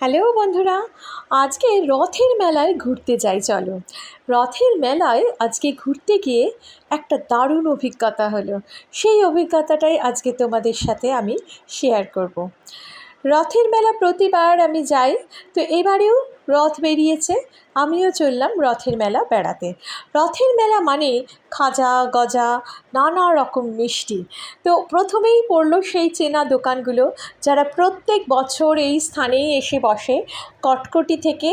Hello বন্ধুরা, আজকে রথের মেলায় ঘুরতে যাই, চলো রথের মেলায় আজকে ঘুরতে গিয়ে একটা দারুণ অভিজ্ঞতা হলো সেই অভিজ্ঞতাটাই আজকে তোমাদের সাথে আমি শেয়ার করব। রথের মেলা প্রতিবার আমি যাই, তো এবারেও রথ বেরিয়েছে, আমিও চললাম রথের মেলা বেড়াতে। রথের মেলা মানে খাজা, গজা, নানা রকম মিষ্টি। তো প্রথমেই পড়ল সেই চেনা দোকানগুলো, যারা প্রত্যেক বছর এই স্থানেই এসে বসে। কটকটি থেকে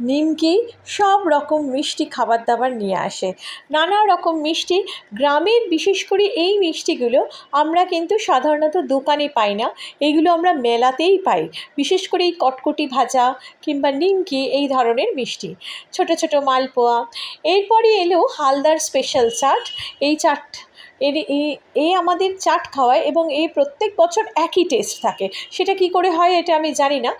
নিমকি সব রকম মিষ্টি খাবার দাবার নিয়ে আসে। নানা রকম মিষ্টি, গ্রামের বিশেষ করে এই মিষ্টিগুলো আমরা কিন্তু সাধারণত দোকানে পাই না। এগুলো আমরা মেলাতেই পাই। বিশেষ করে এই কটকটি ভাজা কিংবা নিমকি এই ধরনের মিষ্টি। ছোট ছোট মালপোয়া। এরপরে এলো হালদার স্পেশাল চাট। এই চাট এর এ- আমাদের চাট খাওয়ায় এবং এই প্রত্যেক বছর একই টেস্ট থাকে। সেটা কি করে হয় এটা আমি জানি না।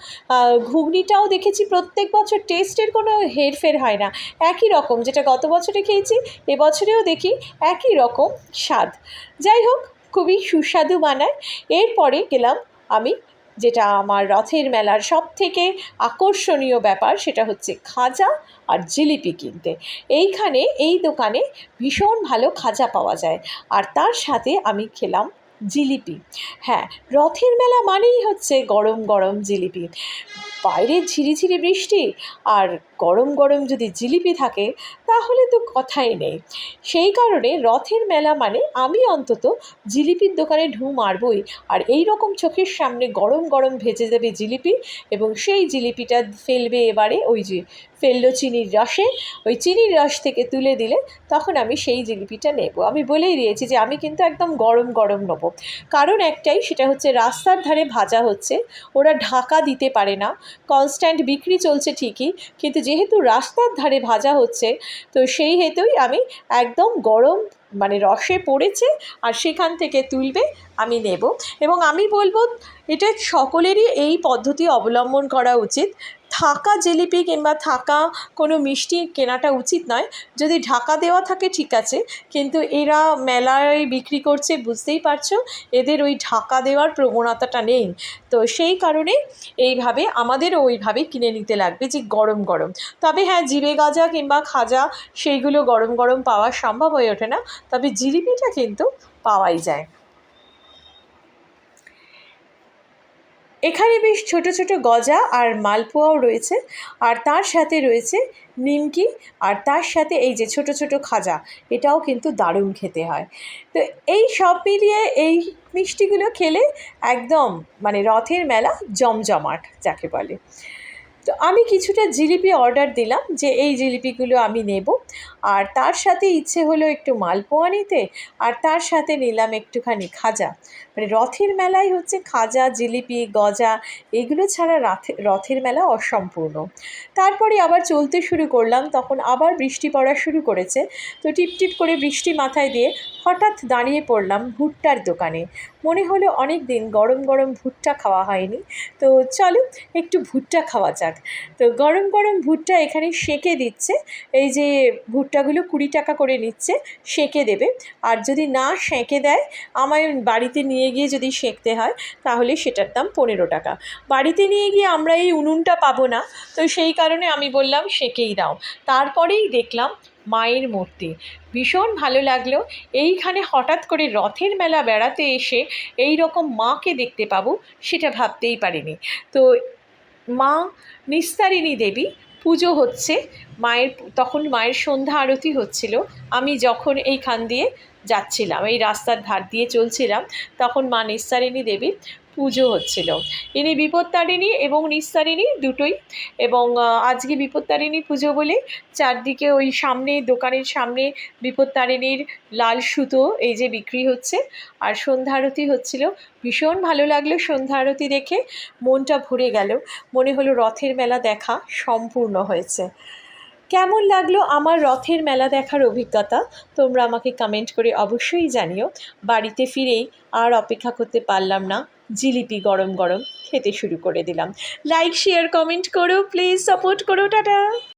ঘুগনিটাও দেখেছি প্রত্যেক বছর টেস্টের কোনো হেরফের হয় না। একই রকম, যেটা গত বছরে খেয়েছি এবছরেও দেখি একই রকম স্বাদ। যাই হোক, খুবই সুস্বাদু বানায় এরপরে গেলাম আমি যেটা আমার রথের মেলার সব থেকে আকর্ষণীয় ব্যাপার, সেটা হচ্ছে খাজা আর জিলিপি কিনতে। এইখানে, এই দোকানে ভীষণ ভালো খাজা পাওয়া যায়। আর তার সাথে আমি খেলাম জিলিপি। হ্যাঁ রথের মেলা মানেই হচ্ছে গরম গরম জিলিপি। বাইরে ঝিরিঝিরি বৃষ্টি আর গরম গরম যদি জিলিপি থাকে, তাহলে তো কথাই নেই। সেই কারণে রথের মেলা মানে আমি অন্তত জিলিপির দোকানে ঢু মারবই, আর এই রকম চোখের সামনে গরম গরম ভেজে দেবে জিলিপি এবং সেই জিলিপিটা ফেলবে এবারে ওই যে ফেলল চিনির রসে, ওই চিনির রস থেকে তুলে দিলে তখন আমি সেই জিলিপিটা নেব। আমি বলেই দিয়েছি যে আমি কিন্তু একদম গরম গরম নেব। কারণ একটাই সেটা হচ্ছে রাস্তার ধারে ভাজা হচ্ছে, ওরা ঢাকা দিতে পারে না। কনস্ট্যান্ট বিক্রি চলছে ঠিকই, কিন্তু যেহেতু রাস্তার ধারে ভাজা হচ্ছে, তো সেই হেতুই আমি একদম গরম মানে রসে পড়েছে, আর সেখান থেকে তুলবে আমি নেব। এবং আমি বলব এটা সকলেরই এই পদ্ধতি অবলম্বন করা উচিত। থাকা জিলিপি কিংবা থাকা কোনো মিষ্টি কেনাটা উচিত নয়। যদি ঢাকা দেওয়া থাকে, ঠিক আছে। কিন্তু এরা মেলায় বিক্রি করছে, বুঝতেই পারছ? এদের ওই ঢাকা দেওয়ার প্রবণতাটা নেই। তো সেই কারণে এইভাবে, আমাদেরও ওইভাবে কিনে নিতে লাগবে যে গরম গরম। তবে হ্যাঁ জিরে গাজা কিংবা খাজা, সেইগুলো গরম গরম পাওয়া সম্ভব হয়ে ওঠে না। তবে জিলিপিটা কিন্তু পাওয়াই যায়। এখানে বেশ ছোট ছোট গজা আর মালপোয়াও রয়েছে। আর তার সাথে রয়েছে নিমকি, আর তার সাথে এই যে ছোট ছোট খাজা, এটাও কিন্তু দারুণ খেতে হয়। তো এই সব মিলিয়ে এই মিষ্টিগুলো খেলে একদম মানে রথের মেলা জমজমাট, যাকে বলে। তো আমি কিছুটা জিলিপি অর্ডার দিলাম যে এই জিলিপিগুলো আমি নেব। আর তার সাথে ইচ্ছে হলো একটু মালপোয়া নিতে, আর তার সাথে নিলাম একটুখানি খাজা। মানে রথের মেলায় হচ্ছে খাজা, জিলিপি, গজা, এগুলো ছাড়া রথে রথের মেলা অসম্পূর্ণ। তারপরে আবার চলতে শুরু করলাম, তখন আবার বৃষ্টি পড়া শুরু করেছে। তো টিপ টিপ করে বৃষ্টি মাথায় দিয়ে হঠাৎ দাঁড়িয়ে পড়লাম ভুট্টার দোকানে। মনে হলো অনেক দিন গরম গরম ভুট্টা খাওয়া হয়নি। তো চলো একটু ভুট্টা খাওয়া যাক। তো গরম গরম ভুট্টা এখানে সেঁকে দিচ্ছে। এই যে ভুট্টাগুলো কুড়ি টাকা করে নিচ্ছে, সেঁকে দেবে। আর যদি না সেঁকে দেয়, আমায় বাড়িতে নিয়ে গিয়ে যদি সেঁকতে হয়, তাহলে সেটার দাম পনেরো টাকা। বাড়িতে নিয়ে গিয়ে আমরা এই উনুনটা পাবো না, তো সেই কারণে আমি বললাম সেঁকেই দাও। তারপরেই দেখলাম মায়ের মূর্তি। ভীষণ ভালো লাগল। এইখানে হঠাৎ করে রথের মেলা বেড়াতে এসে এই রকম মাকে দেখতে পাবো, সেটা ভাবতেই পারিনি। তো মা নিস্তারিণী দেবী, পুজো হচ্ছে, মায়ের তখন মায়ের সন্ধ্যা আরতি হচ্ছিল, আমি যখন এইখান দিয়ে যাচ্ছিলাম, এই রাস্তার ধার দিয়ে চলছিলাম, তখন মা নিস্তারিণী দেবীর পুজো হচ্ছিল। ইনি বিপত্তারিণী এবং নিস্তারিণী দুটোই। এবং আজকে বিপত্তারিণী পুজো বলে চারদিকে ওই সামনে, দোকানের সামনে বিপত্তারিণীর লাল সুতো এই যে বিক্রি হচ্ছে। আর সন্ধ্যা আরতি হচ্ছিল। ভীষণ ভালো লাগল সন্ধ্যা আরতি দেখে। মনটা ভরে গেল। মনে হলো রথের মেলা দেখা সম্পূর্ণ হয়েছে। কেমন লাগল আমার রথের মেলা দেখার অভিজ্ঞতা? তোমরা আমাকে কমেন্ট করে অবশ্যই জানিও। বাড়িতে ফিরেই আর অপেক্ষা করতে পারলাম না। জিলিপি গরম গরম খেতে শুরু করে দিলাম। লাইক শেয়ার কমেন্ট করো। প্লিজ সাপোর্ট করো, টাটা!